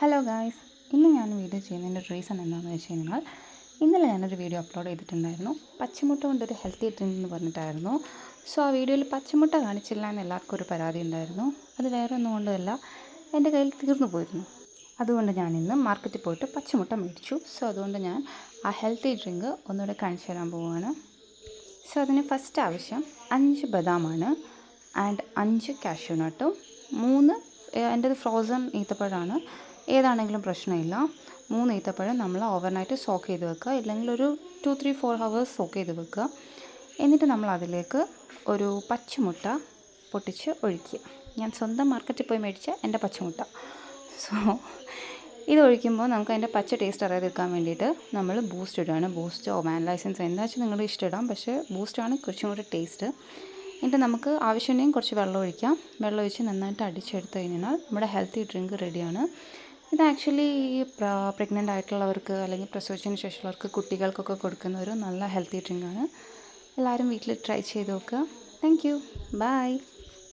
Hello guys ഇന്ന് ഞാൻ video ചെയ്യുന്നതിന്റെ റീസൺ എന്താണെന്ന് വെച്ച് കഴിഞ്ഞാൽ ഇന്നലെ ഞാനൊരു വീഡിയോ അപ്ലോഡ് ചെയ്തിട്ടുണ്ടായിരുന്നു. പച്ചമുട്ട കൊണ്ടൊരു ഹെൽത്തി ഡ്രിങ്ക് എന്ന് പറഞ്ഞിട്ടായിരുന്നു. സോ ആ വീഡിയോയിൽ പച്ചമുട്ട കാണിച്ചില്ല എന്ന് എല്ലാവർക്കും ഒരു പരാതി ഉണ്ടായിരുന്നു. അത് വേറെ ഒന്നും കൊണ്ടല്ല എന്റെ കയ്യിൽ തീർന്നു പോയിരുന്നു. അതുകൊണ്ട് ഞാൻ ഇന്ന് മാർക്കറ്റിൽ പോയിട്ട് പച്ചമുട്ട മേടിച്ചു. സോ അതുകൊണ്ട് ഞാൻ ആ ഹെൽത്തി ഡ്രിങ്ക് ഒന്നുകൂടെ കാണിച്ചു തരാൻ പോവുകയാണ്. സോ അതിന് ഫസ്റ്റ് ആവശ്യം അഞ്ച് ബദാമാണ് ആൻഡ് അഞ്ച് കാഷ്യൂ നട്ടും മൂന്ന് എന്റെ ഫ്രോസൺ ഈത്തപ്പഴമാണ് ഏതാണെങ്കിലും പ്രശ്നമില്ല. മൂന്ന് ഈത്തപ്പഴം നമ്മൾ ഓവർനൈറ്റ് സോക്ക് ചെയ്ത് വെക്കുക. ഇല്ലെങ്കിൽ ഒരു two three four hours soak ചെയ്ത് വെക്കുക. എന്നിട്ട് നമ്മൾ അതിലേക്ക് ഒരു പച്ചമുട്ട പൊട്ടിച്ച് ഒഴിക്കുക. ഞാൻ സ്വന്തം മാർക്കറ്റിൽ പോയി മേടിച്ച എന്റെ പച്ചമുട്ട. സോ ഇത് ഒഴിക്കുമ്പോൾ നമുക്ക് അതിന്റെ പച്ച ടേസ്റ്റ് അറിയാതിരിക്കാൻ വേണ്ടിയിട്ട് നമ്മൾ ബൂസ്റ്റ് ഇടുകയാണ്. ബൂസ്റ്റോ വാൻ ലൈസൻസ് എന്താ വെച്ചാൽ നിങ്ങൾ ഇഷ്ടമിടാം. പക്ഷേ ബൂസ്റ്റാണ് കുറച്ചും കൂടി ടേസ്റ്റ് എന്നിട്ട് നമുക്ക് ആവശ്യമുണ്ടെങ്കിൽ കുറച്ച് വെള്ളം ഒഴിക്കാം. വെള്ളം ഒഴിച്ച് നന്നായിട്ട് അടിച്ചെടുത്ത് കഴിഞ്ഞാൽ നമ്മുടെ ഹെൽത്തി ഡ്രിങ്ക് റെഡിയാണ് ഇത് ആക്ച്വലി ഈ പ്രഗ്നന്റ് ആയിട്ടുള്ളവർക്ക് അല്ലെങ്കിൽ പ്രസവിച്ചതിന് ശേഷമുള്ളവർക്ക് കുട്ടികൾക്കൊക്കെ കൊടുക്കുന്ന ഒരു നല്ല ഹെൽത്തി ഡ്രിങ്കാണ് എല്ലാവരും വീട്ടിൽ ട്രൈ ചെയ്ത് നോക്കുക. Thank you by